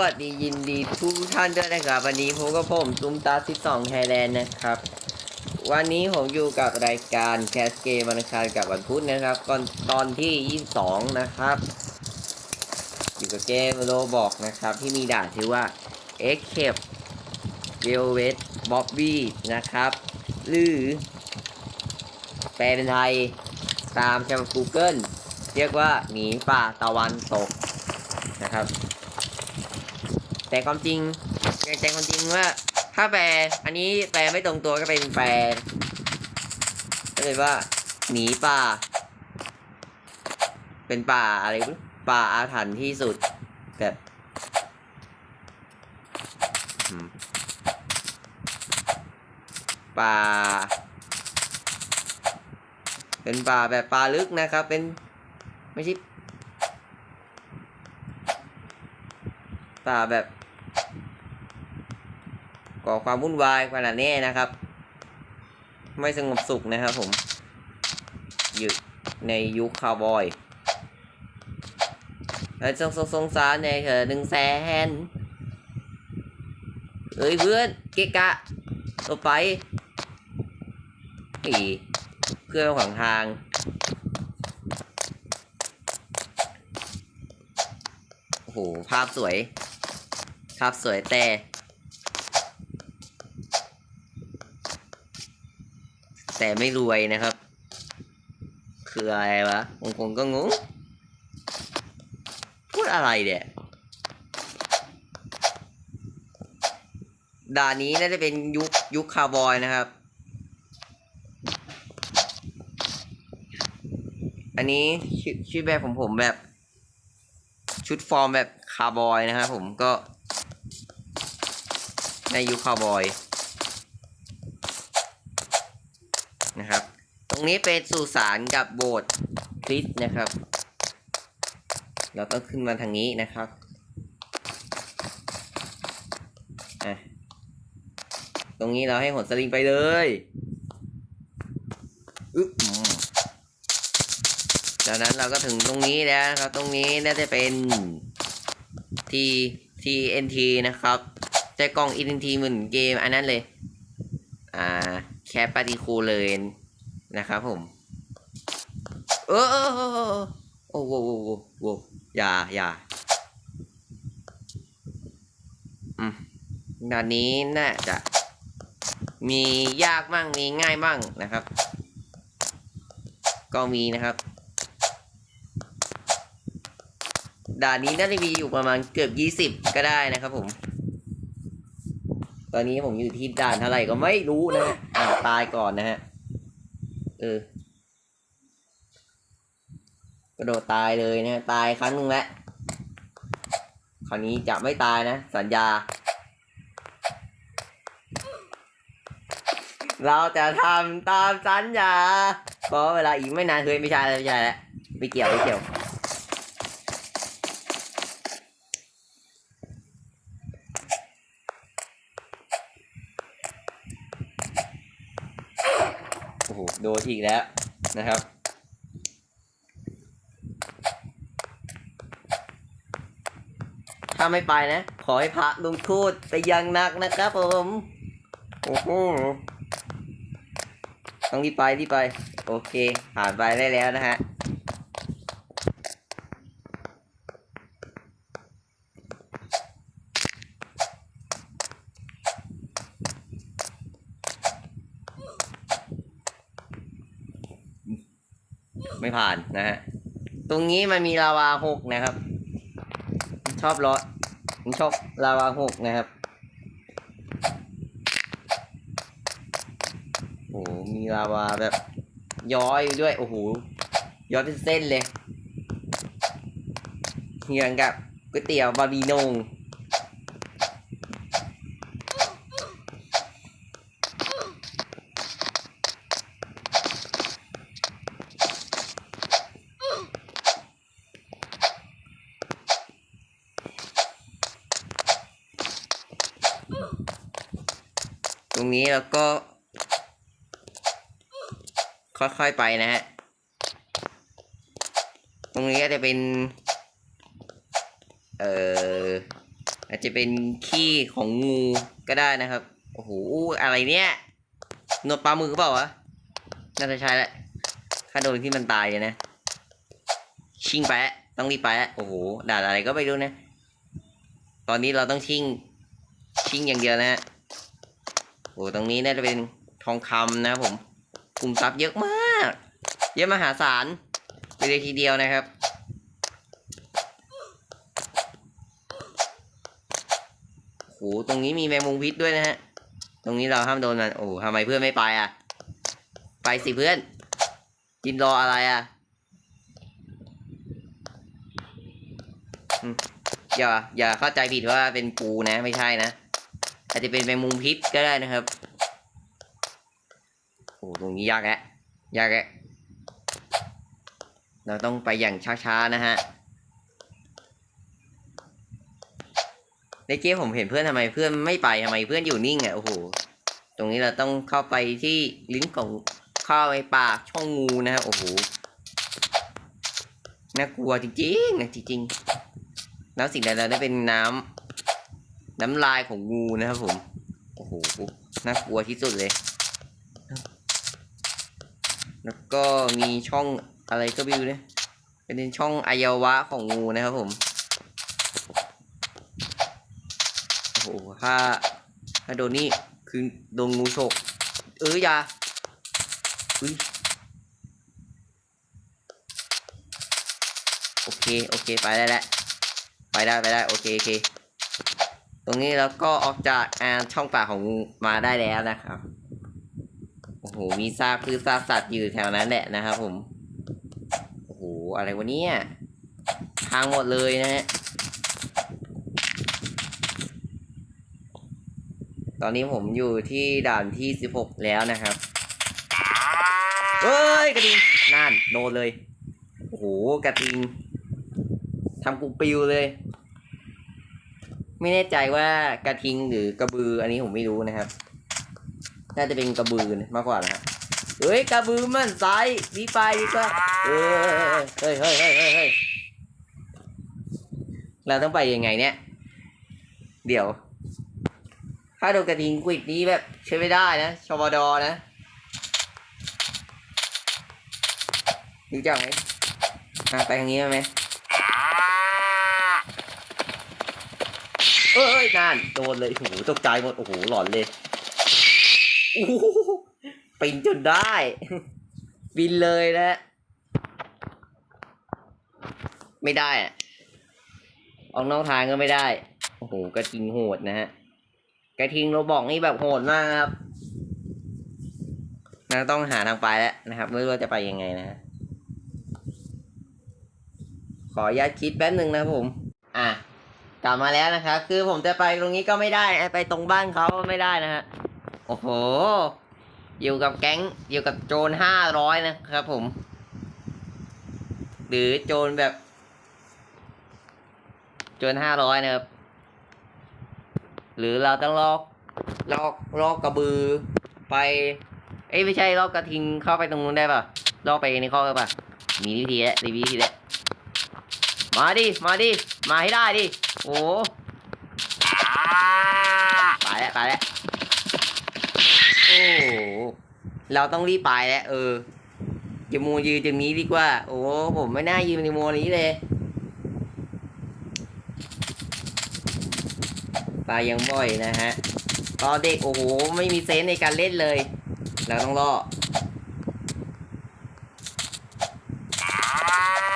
วัสดียินดีทุกท่านด้วยนะครับ วันนี้ผมกับผมตุ้มตาสิบสองไทยแลนด์นะครับ วันนี้ผมอยู่กับรายการแคสเกมวันอังคารกับวันพุธนะครับก่อนตอนที่22นะครับ อยู่กับเกมโรบอกนะครับ ที่มีด่านชื่อว่า Escape Velvet Bobby นะครับ หรือ แปลเป็นไทยตามจาก Google เรียกว่าหมีป่าตะวันตกนะครับ แต่ความจริงแต่ความจริงว่า ถ้าแปลอันนี้แปลไม่ตรงตัวก็เป็นแปลก็เลยว่าหมีป่า เป็นป่าอะไรป่าอาถรรพ์ที่สุดแบบป่า เป็นป่าแบบป่าลึกนะครับ เป็นไม่ใช่ ป่าแบบก่อความวุ่นวายขนาดนี้นะครับ ไม่สงบสุขนะครับผม อยู่ในยุคคาวบอยแล้วสงสงสงสารในเธอหนึ่งแสนเอ้ยเพื่อนเกะกะตัวไปอีเพื่อนขวางทางโอ้โหภาพสวย ภาพสวยแต่แต่ไม่รวยนะครับ คืออะไรวะงงก็งง พูดอะไรเนี่ยด่านนี้น่าจะเป็นยุคยุคคาวบอยนะครับ อันนี้ชื่อชื่อแบบของผมแบบ ชุดฟอร์มแบบคาวบอยนะครับผมก็ ในยุคคาวบอยนะครับ ตรงนี้เป็นสุสานกับโบสถ์คริสต์นะครับ เราต้องขึ้นมาทางนี้นะครับอะตรงนี้เราให้หดสลิงไปเลยอึ๊บจากนั้นเราก็ถึงตรงนี้แล้วนะครับ ตรงนี้น่าจะเป็น T TNT นะครับ แต่กล่อง TNT เหมือนเกมอันนั้นเลย อ่า แคปปาติคูเลนนะครับผม เออโอ้โหโอ้โหโอ้โหอย่าอย่าอืมด่านนี้น่าจะมียากมั่งมีง่ายมั่งนะครับ ก็มีนะครับ ด่านนี้น่าจะมีอยู่ประมาณเกือบยี่สิบก็ได้นะครับผม ตอนนี้ผมอยู่ที่ด่านเท่าไหร่ก็ไม่รู้นะฮะอ่าตายก่อนนะฮะ เออ กระโดดตายเลยนะตายครั้งหนึงแล้ว คราวนี้จะไม่ตายนะ สัญญา เราจะทำตามสัญญาเพราะเวลาอีกไม่นานเฮ้ยไม่ใช่แล้วไม่ใช่แล้วไม่เกี่ยวไม่เกี่ยว โอ้โหโดนอีกแล้วนะครับ ถ้าไม่ไปนะ ขอให้พระลงโทษไปอยังหนักนะครับผม โอ้โหต้องรีบไปรีบไป โอเค ผ่านไปได้แล้วนะฮะ ไม่ผ่านนะฮะ ตรงนี้มันมีลาวาหกนะครับ ชอบล้อผมชอบลาวาหกนะครับ โอ้โห มีลาวาแบบย้อยด้วย โอ้โห ย้อยเป็นเส้นเลยเฮียงกับก๋วยเตี๋ยวบาบีนง ตรงนี้เราก็ ค่อยๆไปนะฮะ ตรงนี้ก็จะเป็น เอ่อ อาจจะเป็นขี้ของงูก็ได้นะครับ โอ้โห อะไรเนี่ยหนวดปลาหมึกหรือเปล่าวะ น่าจะใช่แหละถ้าโดนที่มันตายเลยนะ ชิงแปะต้องรีบไปะโอ้โห ด่าอะไรก็ไปดูนะ ตอนนี้เราต้องชิงชิงอย่างเดียวนะฮะ โอ้ตรงนี้น่าจะเป็นทองคำนะครับผมกลุ่มทรัพย์เยอะมาก เยอะมหาศาลไปเลยทีเดียวนะครับ โอ้ตรงนี้มีแมงมุมพิษด้วยนะฮะ ตรงนี้เราห้ามโดนมัน โอ้ทำไมเพื่อนไม่ไปอะ ไปสิเพื่อนกินรออะไรอะอืมอย่าอย่าเข้าใจผิดว่าเป็นปูนะไม่ใช่นะ อาจจะเป็นแมงมุมพิษก็ได้นะครับ โอ้ตรงนี้ยากแกะยากแกะเราต้องไปอย่างช้าๆนะฮะในเกมผมเห็นเพื่อนทำไมเพื่อนไม่ไปทำไมเพื่อนอยู่นิ่งอะโอ้โห ตรงนี้เราต้องเข้าไปที่ลิ้นของเข้าไปปากช่องงูนะครับโอ้โห น่ากลัวจริงๆนะจริงๆ แล้วสิ่งใดเราได้เป็นน้ำ น้ำลายของงูนะครับผม โอ้โห น่ากลัวที่สุดเลย แล้วก็มีช่องอะไรก็ไม่รู้เนี่ย เป็นช่องอวัยวะของงูนะครับผม โอ้โห ถ้า ถ้าโดนนี่คือโดนงูฉก เอออย่าอุ้ยโอเค โอเค ไปได้แล้ว ไปได้ ไปได้ โอเค โอเค ตรงนี้แล้วก็ออกจากอ่าช่องปากของงูมาได้แล้วนะครับโอ้โหมีซากพืชซากสัตว์อยู่แถวนั้นแหละนะครับผมโอ้โหอะไรวะเนี่ยพังหมดเลยนะฮะตอนนี้ผมอยู่ที่ด่านที่สิบหกแล้วนะครับเฮ้ยกระทิงนั่นโดนเลยโอ้โหกระทิงทำกูปิวเลย ไม่แน่ใจว่ากระทิงหรือกระบือ อันนี้ผมไม่รู้นะครับ น่าจะเป็นกระบือมากกว่านะครับเฮ้ยกระบือมันซ้ายดีไปดีกว่าเฮ้ยเฮ้ยเฮ้ยเฮ้ยเฮ้ยเราต้องไปยังไงเนี่ย เดี๋ยว ถ้าโดนกระทิงกวิดนี้แบบใช้ไม่ได้นะชวดอนะรู้จักไหมไปทางนี้ไหม เอ้ยนั่นโดนเลยโอ้โหตกใจหมดโอ้โหหลอนเลยโอ้โหปีนจนได้ บินเลยนะไม่ได้อะออกนอกทางก็ไม่ได้ โอ้โหกระทิงโหดนะฮะกระทิงโราบอกนี่แบบโหดมากครับนะต้องหาทางไปแล้วนะครับไม่รู้จะไปยังไงนะฮะขออนุญาตคิดแป๊บหนึ่งนะผม อะ กลับมาแล้วนะครับคือผมจะไปตรงนี้ก็ไม่ได้ ไปตรงบ้านเขาไม่ได้นะฮะ โอ้โห อยู่กับแก๊ง อยู่กับโจรห้าร้อยนะครับผม หรือโจรแบบ โจรห้าร้อยนะครับ หรือเราต้องลอก ลอก ลอกกระบือ ไป เอ้ยไม่ใช่ลอกกระทิงเข้าไปตรงนู้นได้ป่ะ ลอกไปในข้อได้ป่ะ มีวิธีแล้วมีวิธีแล้ว มาดิ มาดิ มาให้ได้ดิ โอ้ไปแล้วไปแล้วโอ้เราต้องรีบไปแล้วเออจะมูยืนตรงนี้ดีกว่า โอ้ผมไม่น่ายืนในโมนี้เลยปลายยังบ่อยนะฮะตอนเด็กโอ้โหไม่มีเซนในการเล่นเลย เราต้องล่อ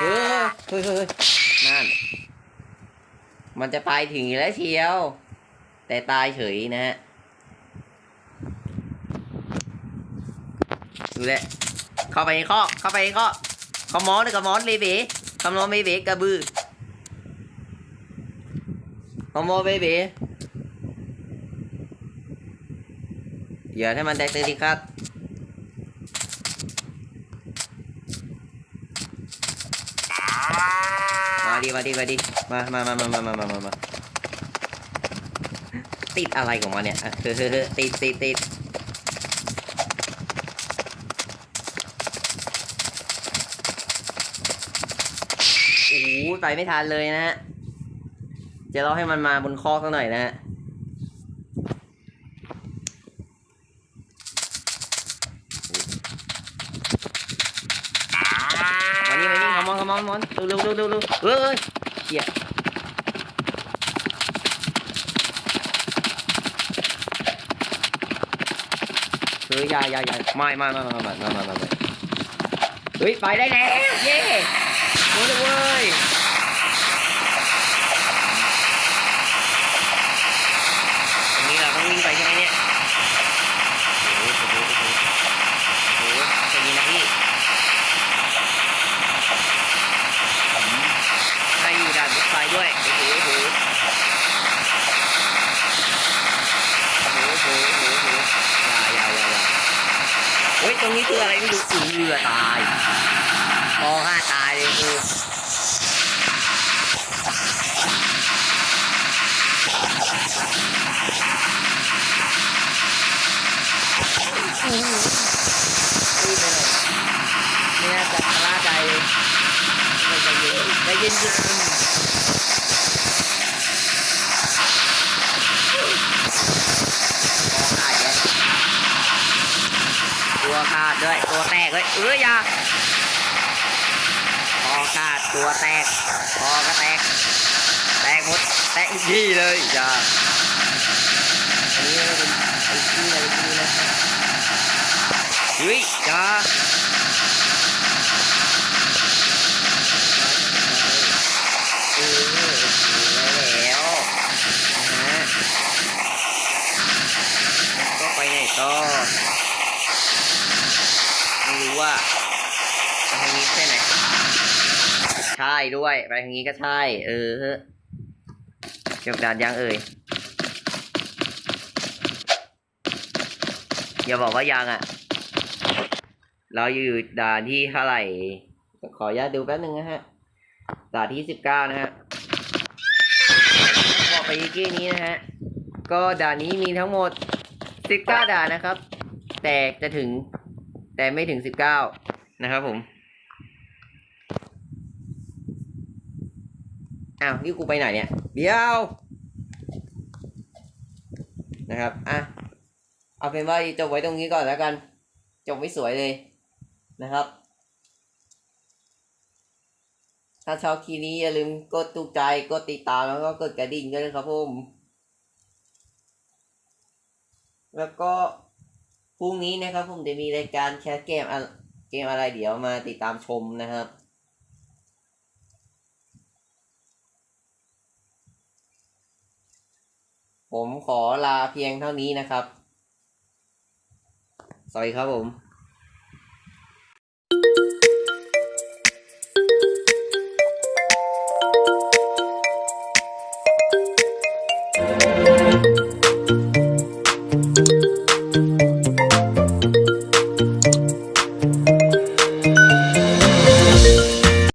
เฮ้ยเฮ้ยเฮ้ย นั่น มันจะไปถึงแล้วเชียว แต่ตายเฉยนะฮะ ดูแลเข้าไปในข้อเข้าไปในข้อกขมอนกับมอนเลยเบ๋ขมอนเบเบกระบือขมอนเบเบอย่าให้มันแตกตื่นดิครับ ดีมาดีมาดีมามามามามามามาติดอะไรของมันเนี่ยเฮ้ยติดติดติดโอ้ไปไม่ทันเลยนะฮะจะรอให้มันมาบนคอกสักหน่อยนะฮะ อนมอนเร็วเร็วเร็วเร็วเร็วเฮ้ยเกียเฮ้ยอย่าอย่าอย่าไม่ไม่ไม่ไม่ไม่ไม่ไม่เฮ้ยไปได้แล้วเย้ รงนี้คืออะไรไม่รู้สูงเรือตายพอห้าตายเลยคือเนี่ยไม่น่าจะชะล่าใจเลยใจเย็นใจเย็นเย็นตัวขา ดด้วยตัวแตกเลยเอ้ยอยาคอขาดตัวแตกคอก็แตก แตกหมดแตกที่เลยอย่าอันนี้เป็นไอ้ที่อะไรที่นี่นะเฮ้ยอย่าได้แล้วนะฮะก็ไปไหนต่อ ว่าไปทางนี้ใช่ไหมใช่ด้วย ไปทางนี้ก็ใช่ เออเก็บด่านยังเอ่ยอย่าบอกว่ายังอะ เราอยู่ด่านที่เท่าไหร่ ขออนุญาตดูแป๊บนึงนะฮะ ด่านที่สิบเก้านะฮะบอกไปยี่กี้นี้นะฮะ ก็ด่านนี้มีทั้งหมดสิบเก้าด่านนะครับ แต่จะถึง แต่ไม่ถึงสิบเก้านะครับผมอ้าวนี่กูไปไหนเนี่ย เดี๋ยว นะครับอะเอาเป็นว่าจบไว้ตรงนี้ก่อนแล้วกัน จบไม่สวยเลยนะครับ ถ้าชอบคลิปนี้อย่าลืมกดถูกใจกดติดตามแล้วก็กดกระดิ่งด้วยนะครับผมแล้วก็ พรุ่งนี้นะครับผมจะมีรายการแคสเกมเกมอะไรเดี๋ยวมาติดตามชมนะครับ ผมขอลาเพียงเท่านี้นะครับ สวัสดีครับผม